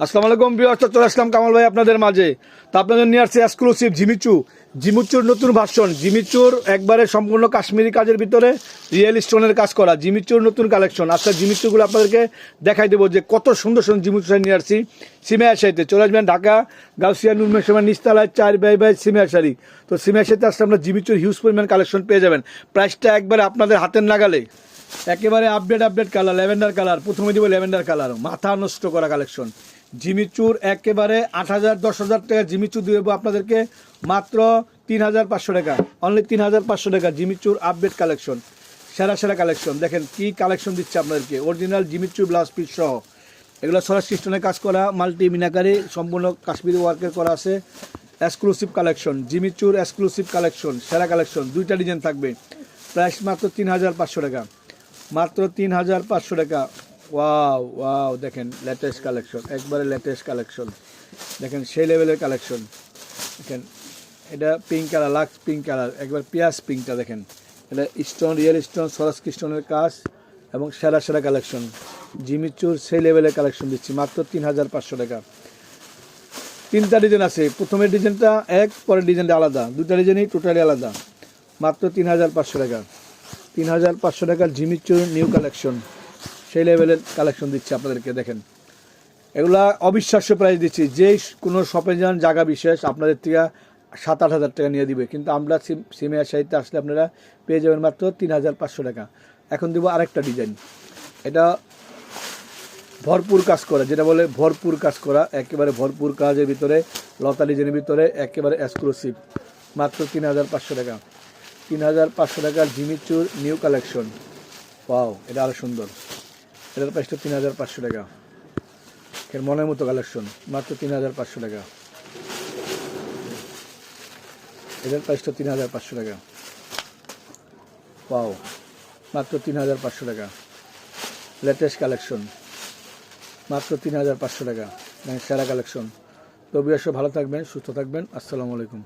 আসসালামু আলাইকুম বিয়ার্স চলে আসলাম কামাল ভাই আপনাদের মাঝে। তো আপনাদের নিয়ে আসছে এক্সক্লুসিভ জিমিচু। জিমিচুর নতুন ভার্সন জিমিচুর একবারে সম্পূর্ণ কাশ্মীরি কাজের ভিতরে রিয়েল স্টোনের কাজ করা। জিমিচুর নতুন কালেকশন আজকে জিমিচুগুলো আপনাদেরকে দেখাই দেবো যে কত সুন্দর সুন্দর জিমিচু নিয়ে আসছি সিমিয়া চলে আসবেন ঢাকা, গাউসিয়া নুরমের সময় নিস্তালায় চার বাই বাই সিমিয়া শাড়ি। তো সিমিয়া শাড়িতে আসলে আপনার জিমিচুর হিউজ পরিমাণ কালেকশন পেয়ে যাবেন। প্রাইসটা একবারে আপনাদের হাতের নাগালে। একেবারে update update colour lavender colour প্রথমে দিব ল্যাভেন্ডার কালার মাথা নষ্ট করা কালেকশন জিমিচুর একেবারে আট হাজার, দশ হাজার টাকা জিমিচুর দিয়ে দেবো আপনাদেরকে। মাত্র তিন হাজার পাঁচশো টাকা। অনলি তিন হাজার পাঁচশো টাকা জিমিচুর আপডেট কালেকশন সেরা সেরা কালেকশন দেখেন কি কালেকশন দিচ্ছে আপনাদেরকে। অরিজিনাল জিমিচুর ব্লাউজ পিস সহ। এগুলো সরাস খ্রিস্টনের কাজ করা মাল্টি মিনাকারি, সম্পূর্ণ কাশ্মীরি ওয়ার্কের করা আছে। এক্সক্লুসিভ কালেকশন জিমিচুর এক্সক্লুসিভ কালেকশন সেরা কালেকশন দুইটা ডিজাইন থাকবে। প্রাইস মাত্র তিন হাজার পাঁচশো টাকা। মাত্র তিন হাজার পাঁচশো টাকা। ওয়াও ওয়াও দেখেন লেটেস্ট কালেকশন একবারে লেটেস্ট কালেকশন দেখেন সেই লেভেলের কালেকশন দেখেন, এটা pink colour lux pink colour একবার পিয়াজ পিঙ্কটা দেখেন। এটা স্টোন রিয়েল স্টোন সরাস স্টোনের কাজ এবং সেরা সেরা কালেকশন জিমিচুর সেই লেভেলের কালেকশন দিচ্ছি, মাত্র তিন হাজার পাঁচশো টাকা। তিনটা ডিজাইন আছে, প্রথমের ডিজাইনটা এক, পরের ডিজাইনটা আলাদা। দুটা ডিজাইনই টোটালি আলাদা। মাত্র তিন হাজার পাঁচশো টাকা। তিন হাজার পাঁচশো টাকার জিমিচুর নিউ কালেকশন সেই লেভেলের কালেকশন দিচ্ছি আপনাদেরকে, দেখেন। এগুলা অবিশ্বাস্য প্রাইস দিচ্ছি। যে কোনো শপে যান, জায়গা বিশেষ, আপনাদের থেকে সাত আট হাজার টাকা নিয়ে দিবে। কিন্তু আমরা সিম সিমিয়ার সাহিত্যে আসলে আপনারা পেয়ে যাবেন মাত্র তিন হাজার পাঁচশো টাকা। এখন দেবো আরেকটা ডিজাইন এটা ভরপুর কাজ করা, যেটা বলে ভরপুর কাজ করা, একেবারে ভরপুর কাজের ভিতরে, লতা ডিজাইনের ভিতরে একেবারে এক্সক্লুসিভ মাত্র তিন হাজার পাঁচশো টাকা। তিন হাজার পাঁচশো টাকার জিমিচুর নিউ কালেকশন পাও এটা আরও সুন্দর। এটার প্রাইসটা তিন হাজার পাঁচশো টাকা। এর মনের মতো কালেকশন মাত্র তিন হাজার পাঁচশো টাকা। এটার প্রাইসটা তিন হাজার পাঁচশো টাকা। পাও মাত্র তিন হাজার পাঁচশো টাকা। লেটেস্ট কালেকশন মাত্র তিন হাজার পাঁচশো টাকা। মানে সেরা কালেকশন তো বিয়াস ভালো থাকবেন, সুস্থ থাকবেন। আসসালামু আলাইকুম।